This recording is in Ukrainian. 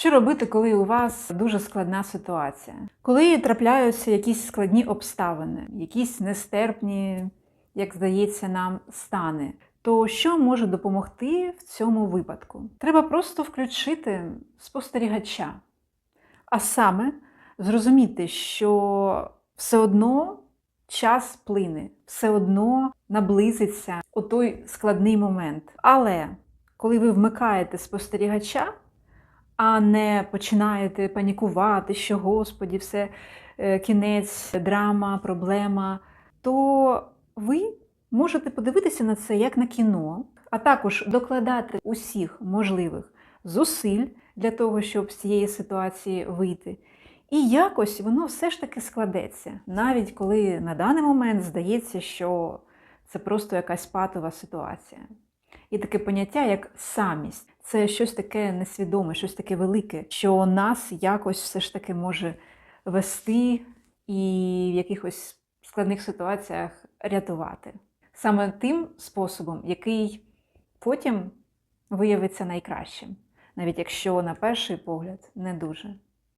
Що робити, коли у вас дуже складна ситуація? Коли трапляються якісь складні обставини, якісь нестерпні, як здається, нам стани, то що може допомогти в цьому випадку? Треба просто включити спостерігача, а саме зрозуміти, що все одно час плине, все одно наблизиться у той складний момент. Але коли ви вмикаєте спостерігача, а не починаєте панікувати, що Господі, все е, кінець, драма, проблема, то ви можете подивитися на це як на кіно, а також докладати усіх можливих зусиль для того, щоб з цієї ситуації вийти. І якось воно все ж таки складеться, навіть коли на даний момент здається, що це просто якась патова ситуація. І таке поняття, як самість, це щось таке несвідоме, щось таке велике, що нас якось все ж таки може вести і в якихось складних ситуаціях рятувати. Саме тим способом, який потім виявиться найкращим, навіть якщо на перший погляд не дуже.